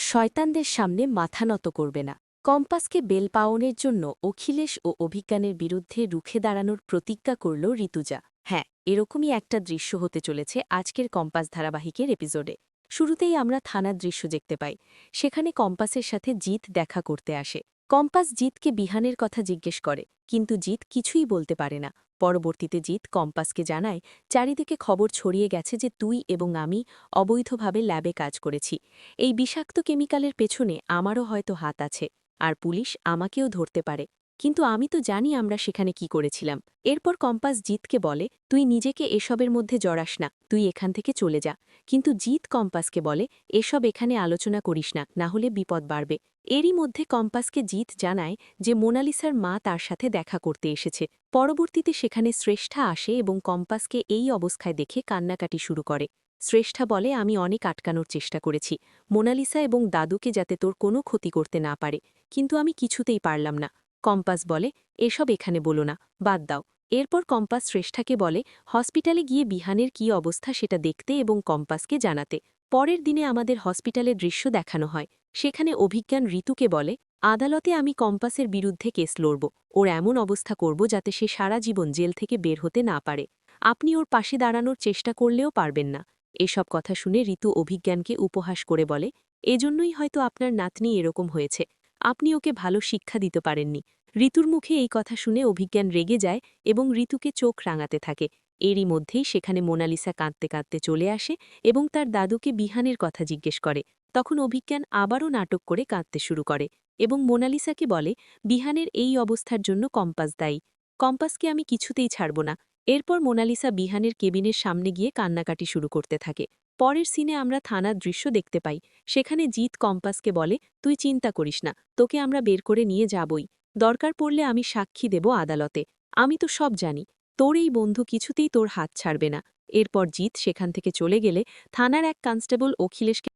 শয়তানদের সামনে মাথা নত করবে না। কম্পাসকে বেল পাওনের জন্য অখিলেশ ও অভিজ্ঞানের বিরুদ্ধে রুখে দাঁড়ানোর প্রতিজ্ঞা করল ঋতুজা। হ্যাঁ এরকমই একটা দৃশ্য হতে চলেছে আজকের কম্পাস ধারাবাহিকের এপিসোডে। শুরুতেই আমরা থানার দৃশ্য দেখতে পাই। সেখানে কম্পাসের সাথে জিত দেখা করতে আসে। কম্পাস জিতকে বিহানের কথা জিজ্ঞেস করে, কিন্তু জিত কিছুই বলতে পারে না। পরবর্তীতে জিত কম্পাসকে জানায়, চারিদিকে খবর ছড়িয়ে গেছে যে তুই এবং আমি অবৈধভাবে ল্যাবে কাজ করেছি। এই বিষাক্ত কেমিক্যালের পেছনে আমারও হয়তো হাত আছে, আর পুলিশ আমাকেও ধরতে পারে। কিন্তু আমি তো জানি আমরা সেখানে কি করেছিলাম। এরপর কম্পাস জিতকে বলে, তুই নিজেকে এসবের মধ্যে জড়াস না, তুই এখান থেকে চলে যা। কিন্তু জিত কম্পাসকে বলে, এসব এখানে আলোচনা করিস না না হলে বিপদ বাড়বে। এরই মধ্যে কম্পাসকে জিত জানায় যে মোনালিসার মা তার সাথে দেখা করতে এসেছে। পরবর্তীতে সেখানে শ্রেষ্ঠা আসে এবং কম্পাসকে এই অবস্থায় দেখে কান্নাকাটি শুরু করে। শ্রেষ্ঠা বলে, আমি অনেক আটকানোর চেষ্টা করেছি। মোনালিসা এবং দাদুকে যাতে তোর কোনো ক্ষতি করতে না পারে, কিন্তু আমি কিছুতেই পারলাম না। কম্পাস বলে, এসব এখানে বলো না, বাদ দাও। এরপর কম্পাস শ্রেষ্ঠাকে বলে, হসপিটালে গিয়ে বিহানের কী অবস্থা সেটা দেখতে এবং কম্পাসকে জানাতে। পরের দিনে আমাদের হসপিটালের দৃশ্য দেখানো হয়। সেখানে অভিজ্ঞান ঋতুকে বলে, আদালতে আমি কম্পাসের বিরুদ্ধে কেস লড়ব, ওর এমন অবস্থা করব যাতে সে সারা জীবন জেল থেকে বের হতে না পারে। আপনি ওর পাশে দাঁড়ানোর চেষ্টা করলেও পারবেন না। এসব কথা শুনে ঋতু অভিজ্ঞানকে উপহাস করে বলে, এজন্যই হয়তো আপনার নাতনি এরকম হয়েছে। আপনি ওকে ভালো শিক্ষা দিতে পারেননি। ঋতুর মুখে এই কথা শুনে অভিজ্ঞান রেগে যায় এবং ঋতুকে চোখ রাঙাতে থাকে। এরই মধ্যেই সেখানে মোনালিসা কাঁদতে কাঁদতে চলে আসে এবং তার দাদুকে বিহানের কথা জিজ্ঞেস করে। তখন অভিজ্ঞান আবারও নাটক করে কাঁদতে শুরু করে এবং মোনালিসাকে বলে, বিহানের এই অবস্থার জন্য কম্পাস দায়ী। কম্পাসকে আমি কিছুতেই ছাড়ব না। এরপর মোনালিসা বিহানের কেবিনের সামনে গিয়ে কান্নাকাটি শুরু করতে থাকে। পরের সিনে আমরা থানার দৃশ্য দেখতে পাই। সেখানে জিৎ কম্পাসকে বলে, তুই চিন্তা করিস না, তোকে আমরা বের করে নিয়ে যাবই। দরকার পড়লে আমি সাক্ষী দেব আদালতে। আমি তো সব জানি। তোর এই বন্ধু কিছুতেই তোর হাত ছাড়বে না। এরপর জিত সেখান থেকে চলে গেলে থানার এক কনস্টেবল অখিলেশকে